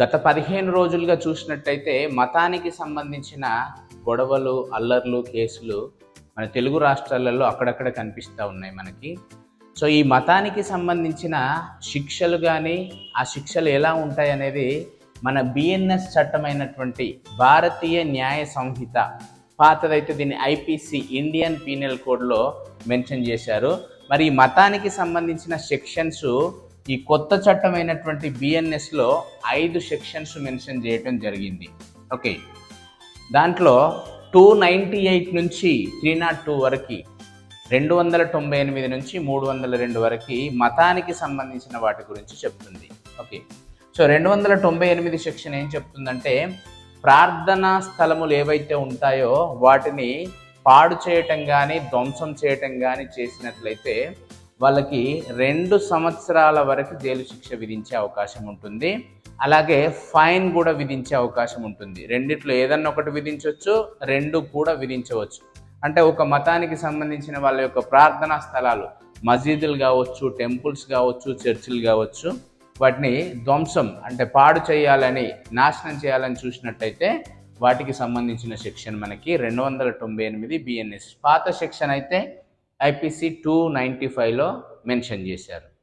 గత పదిహేను రోజులుగా చూసినట్టయితే మతానికి సంబంధించిన గొడవలు అల్లర్లు కేసులు మన తెలుగు రాష్ట్రాలలో అక్కడక్కడ కనిపిస్తూ ఉన్నాయి మనకి. సో ఈ మతానికి సంబంధించిన శిక్షలు కానీ ఆ శిక్షలు ఎలా ఉంటాయి అనేది మన బిఎన్ఎస్ చట్టమైనటువంటి భారతీయ న్యాయ సంహిత పాతదైతే దీన్ని ఐపీసీ ఇండియన్ పీనల్ కోడ్లో మెన్షన్ చేశారు. మరి ఈ మతానికి సంబంధించిన సెక్షన్స్ ఈ కొత్త చట్టమైనటువంటి బిఎన్ఎస్లో ఐదు సెక్షన్స్ మెన్షన్ చేయటం జరిగింది. ఓకే. దాంట్లో టూ నైంటీ ఎయిట్ నుంచి త్రీ నాట్ టూ వరకు రెండు వందల తొంభై ఎనిమిది నుంచి మూడు వందల రెండు వరకు మతానికి సంబంధించిన వాటి గురించి చెప్తుంది. ఓకే. సో రెండు వందల తొంభై ఎనిమిది సెక్షన్ ఏం చెప్తుందంటే ప్రార్థనా స్థలములు ఏవైతే ఉంటాయో వాటిని పాడు చేయటం కానీ ధ్వంసం చేయటం కానీ చేసినట్లయితే వాళ్ళకి రెండు సంవత్సరాల వరకు జైలు శిక్ష విధించే అవకాశం ఉంటుంది. అలాగే ఫైన్ కూడా విధించే అవకాశం ఉంటుంది. రెండిట్లో ఏదన్నా ఒకటి విధించవచ్చు రెండు కూడా విధించవచ్చు. అంటే ఒక మతానికి సంబంధించిన వాళ్ళ యొక్క ప్రార్థనా స్థలాలు మసీదులు కావచ్చు టెంపుల్స్ కావచ్చు చర్చిలు కావచ్చు వాటిని ధ్వంసం అంటే పాడు చేయాలని నాశనం చేయాలని చూసినట్టయితే వాటికి సంబంధించిన సెక్షన్ మనకి రెండు వందల తొంభై ఎనిమిది బిఎన్ఎస్ పాత సెక్షన్ అయితే ఐపీసీ టూ నైంటీ ఫైవ్లో మెన్షన్ చేశారు.